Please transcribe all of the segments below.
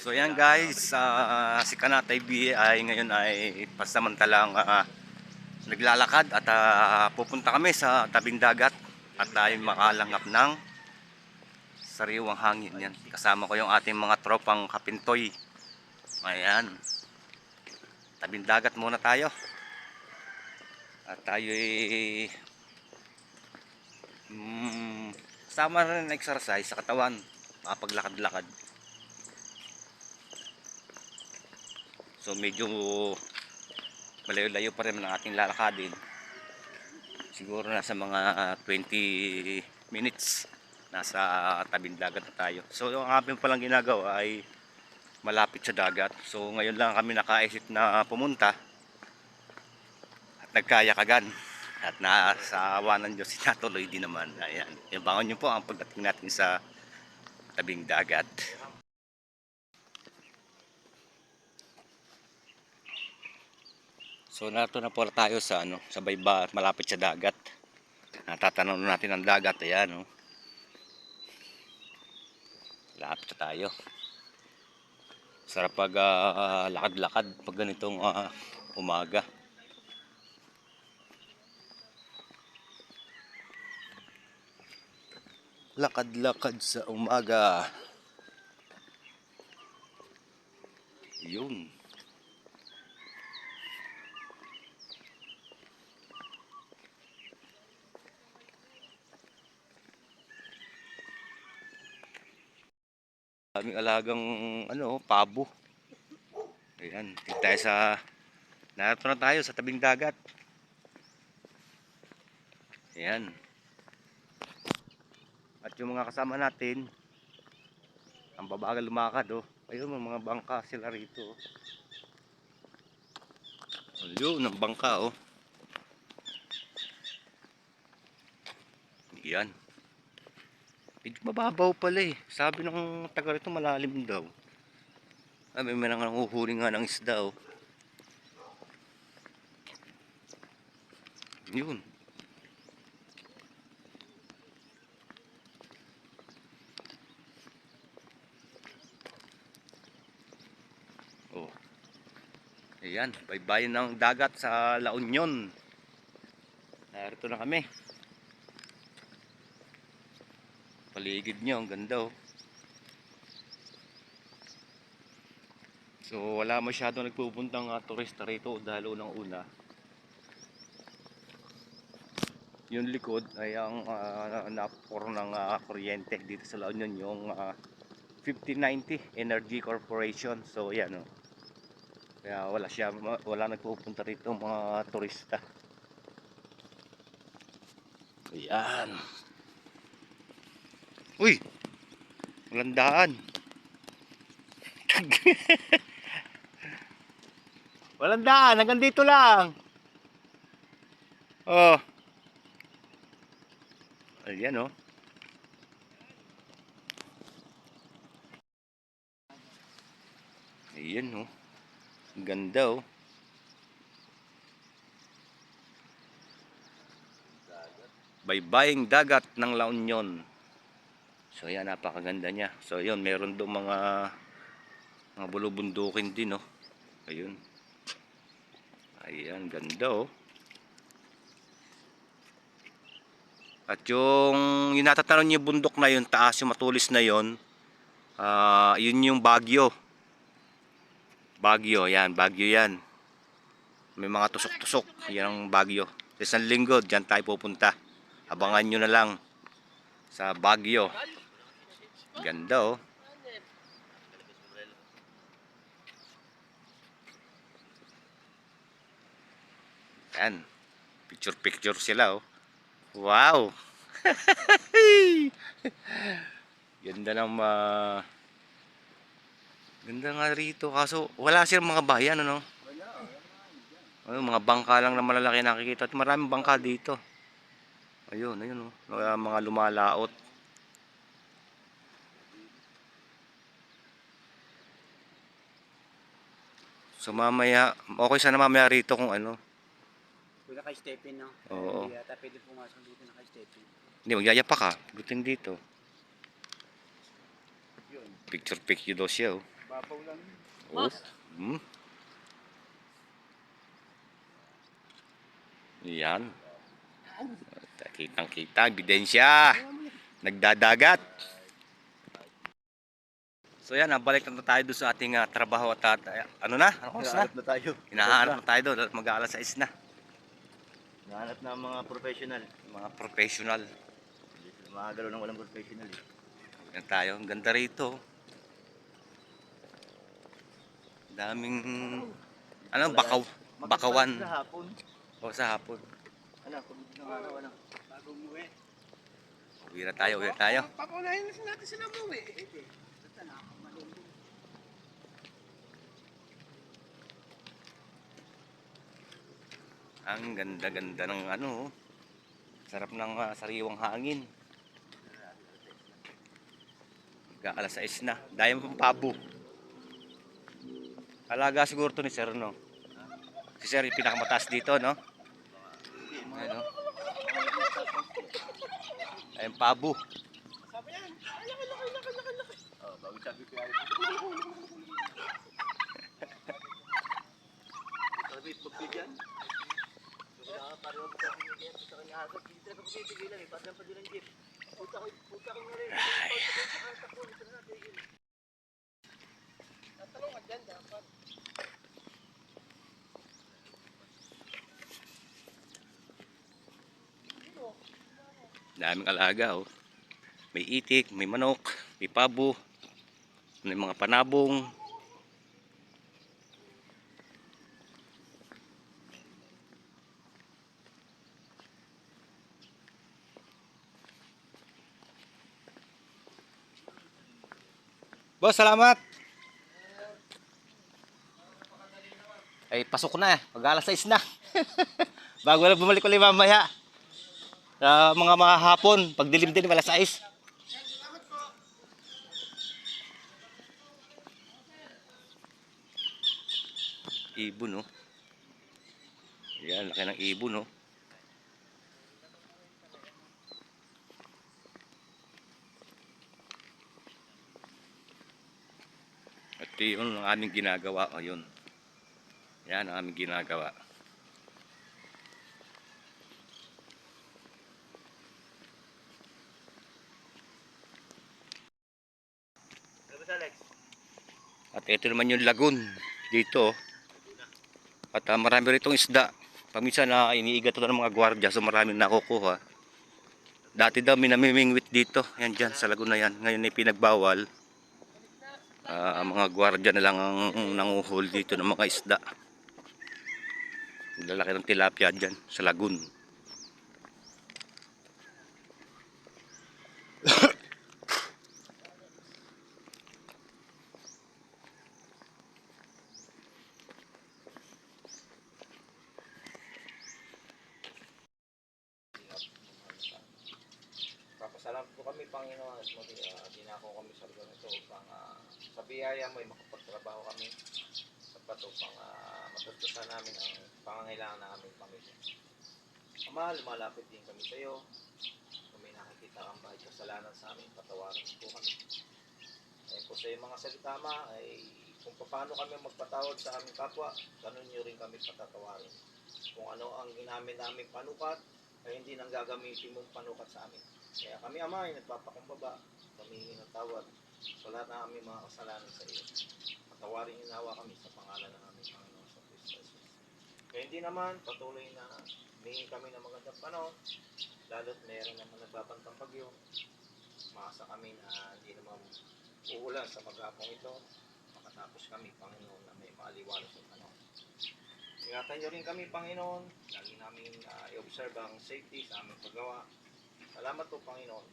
So yan guys, ah, si Kanatay B ay ngayon ay pasamantalang ah, naglalakad at ah, pupunta kami sa tabing dagat at tayo makalangap ng sariwang hangin yan. Kasama ko yung ating mga tropang kapintoy. Ayan. Tabing dagat muna tayo. At tayo ay mm, rin ng exercise sa katawan. Makapaglakad-lakad. So medyo malayo-layo pa rin ang ating lalakadin. Siguro nasa mga ah, 20 minutes nasa tabing dagat na tayo. So yung aming palang ginagawa ay malapit sa dagat. So ngayon lang kami nakaisip na pumunta at nagkayakagan. At nasa awa ng Diyos, natuloy din naman. Ayan. Ibangon niyo po ang pagdating natin sa tabing dagat. So nato na po tayo sa ano, sa bayba malapit sa dagat. Natatanaw na natin ang dagat, ayan oh. Malapit na tayo. Sarap pag ah, lakad-lakad pag ganitong ah, umaga. Lakad-lakad sa umaga. Yun. Aming alagang ano, pabo. Ayan, dito tayo sa narito na tayo sa tabing dagat. Ayan. At yung mga kasama natin, ang babagal lumakad oh. Ayun, mga bangka sila rito. oh. Ayun, ang bangka oh. Yan. Medyo mababaw pala eh. Sabi ng taga rito malalim daw. Ah, may mga nanguhuli nga ng isda oh. Yun. Oh. Ayan, baybayin ng dagat sa La Union. Narito na kami. Paligid nyo, ang ganda oh. So wala masyado nagpupuntang uh, turista rito dahil unang una. Yung likod ay ang uh, napor ng ah, kuryente dito sa La Union yung ah, 5090 Energy Corporation. So yan oh. Kaya wala siya wala nagpupunta rito mga turista. Ayan. Uy! Walang daan. Walang daan. Hanggang dito lang. Oh. Ayan oh. Ayan oh. Ang ganda oh. Baybaying dagat ng La Union. So yan, napakaganda niya. So yun, meron doon mga mga bulubundukin din, oh. Ayun. Ayan, ganda, oh. At yung, yung natatanong niyo bundok na yun, taas yung matulis na yun, ah yun yung Bagyo. Bagyo, yan, Bagyo yan. May mga tusok-tusok, yan ang Bagyo. Isang linggo, dyan tayo pupunta. Abangan nyo na lang sa Bagyo. Ganda oh. Yan. Picture picture sila oh. Wow. Ganda ng ma Ganda nga rito kaso wala silang mga bayan ano. Ayun, mga bangka lang na malalaki nakikita at maraming bangka dito. Ayun, ayun oh. Mga lumalaot. So mamaya, okay sana mamaya rito kung ano. Kung naka-stepin, no? Oo. Hindi yata pwede pumasok dito naka-stepin. Hindi, magyayapa ka. Guting dito. Yun. Picture picture daw siya oh. Baba Babaw lang. Oh. Hmm. Yan. Kitang kita, ebidensya. Nagdadagat. So yan, nabalik na tayo doon sa ating ah, trabaho at ah, ano na? Ano oras na? Na tayo. Hinahanap na tayo doon at mag-aalas 6 na. Hinahanap na ang mga professional. Mga professional. Sila makagalaw ng walang professional eh. Yan tayo. Ang ganda rito. Daming ano, bakaw, bakawan. Sa hapon. O sa hapon. Ano, pagod ng araw, ano. Bago umuwi. Uwi na tayo, uwi na tayo. Papunahin na natin sila umuwi. Ang ganda-ganda ng ano. oh. Sarap ng ah, sariwang hangin. Magkaalas 6 na. Dahil pang pabo. Alaga siguro to ni Sir, no? Si Sir yung pinakamataas dito, no? Ayun, no? Ayun, pabo. Oh, bago sabi ko yan. Sabi, pagpili dyan. Pareho ko dyan. Puta ka niya agad. Hindi talaga pagpipigilan eh. Parang pa din ang jeep. Puta ko, puta ko nga rin. Takbo, ito na, tigil. Tatanong ka dyan, dapat. Daming alaga, oh. May itik, may manok, may pabo, may mga panabong. Boss, salamat. Ay, pasok na eh. Mag-alas 6 na. Bago na bumalik ulit mamaya. Sa mga mga hapon, pag dilim din, alas 6. Ibon, no? Yan, laki ng ibon, no? At yun ang aming ginagawa ngayon. Yan ang aming ginagawa. At ito naman yung lagoon dito. At ah, marami ritong isda. Paminsan na iniigat ito ng mga gwardiya so marami nakukuha. Dati daw minamimingwit dito. Yan dyan sa lagoon na yan. Ngayon ay pinagbawal. Ang mga gwardiya na lang ang nanguhul dito ng mga isda. Lalaki ng tilapia dyan sa lagoon. Papasalamat po kami, Panginoon, at muli uh, dinako kami sa lugar ito upang uh, sa biyaya mo ay makapagtrabaho kami sapat upang uh, matutusan namin ang pangangailangan ng aming pamilya. Ama, lumalapit din kami sa iyo. Kung may nakikita kang bahit kasalanan sa amin, patawarin po kami. Ayun po sa iyong mga salita, Ama, ay kung paano kami magpatawad sa aming kapwa, ganun niyo rin kami patatawarin. Kung ano ang ginamit namin panukat, ay hindi nang gagamitin mong panukat sa amin. Kaya kami ama ay nagpapakumbaba, humingi ng tawad sa lahat ng mga kasalanan sa iyo. Patawarin niyo nawa kami sa pangalan ng aming Panginoon sa Kristo Jesus. Kaya hindi naman, patuloy na humingi kami ng magandang panahon, lalo't meron naman nagbabantang bagyo. Maasa kami na hindi naman uulan sa maghapong ito. Makatapos kami, Panginoon, na may maaliwalas sa panahon. Ingatan niyo rin kami, Panginoon. Lagi namin uh, i-observe ang safety sa aming paggawa. Salamat po, Panginoon,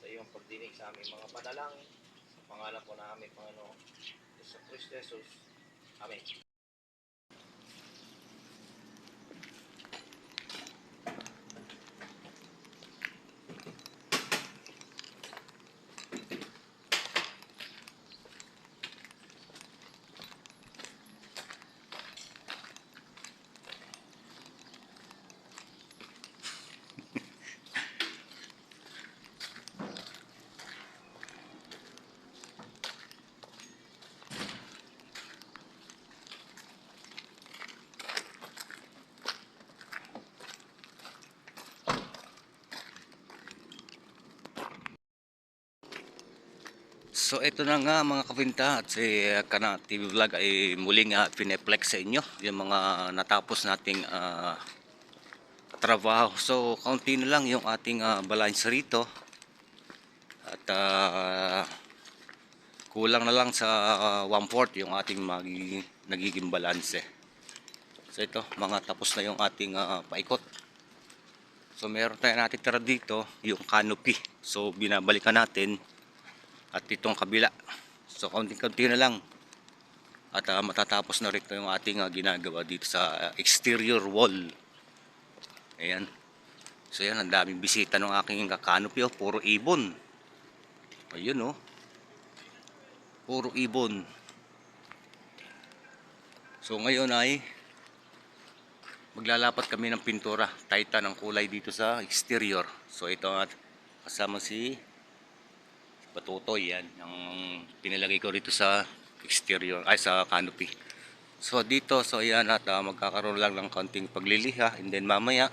sa iyong pagdinig sa aming mga panalangin. Sa pangalan po na aming Panginoon, sa Kristo Jesus. Amen. So ito na nga mga kapinta at si uh, Kana TV Vlog ay muling uh, pineplex sa inyo yung mga natapos nating ah, trabaho. So kaunti na lang yung ating uh, balance rito at ah, kulang na lang sa uh, one-fourth yung ating magi, nagiging balanse. So ito mga tapos na yung ating ah, paikot. So meron tayo natin tira dito yung canopy. So binabalikan natin at itong kabila. So kaunti-kaunti na lang. At ah, matatapos na rin ito yung ating ah, ginagawa dito sa ah, exterior wall. Ayan. So yan, ang daming bisita ng aking canopy. Oh, puro ibon. Ayun oh. Puro ibon. So ngayon ay maglalapat kami ng pintura. Titan ng kulay dito sa exterior. So ito at kasama si patutoy yan. Ang pinalagay ko rito sa exterior ay sa canopy. So dito so yan at ah, magkakaroon lang ng konting pagliliha and then mamaya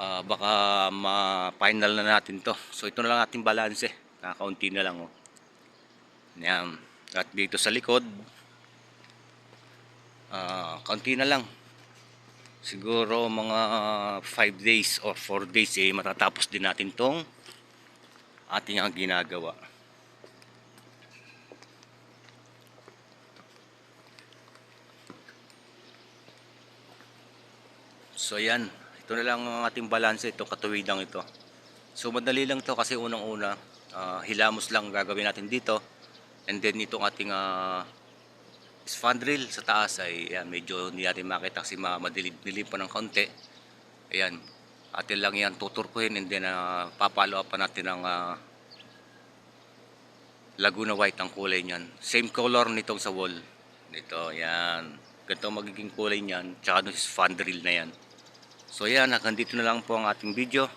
ah, baka ma-final na natin to. So ito na lang ating balanse. Kakaunti na lang oh. yan. At dito sa likod ah kaunti na lang. Siguro mga 5 days or 4 days eh matatapos din natin tong ating ang ginagawa. So yan, ito na lang ang ating balanse ito, katuwidang ito. So madali lang to kasi unang-una, ah, hilamos lang gagawin natin dito. And then itong ating uh, spandrel sa taas ay yan, medyo hindi natin makita kasi ma- madilim-dilim pa ng konti. Ayan, atin lang yan tuturkuhin and then uh, papalo pa natin ng ah, Laguna White ang kulay niyan. Same color nitong sa wall. Ito, yan. Ganito ang magiging kulay niyan. Tsaka doon fan drill na yan. So yan, hanggang dito na lang po ang ating video.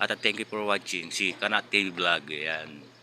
At uh, thank you for watching. Si Kanat TV Vlog. Yan.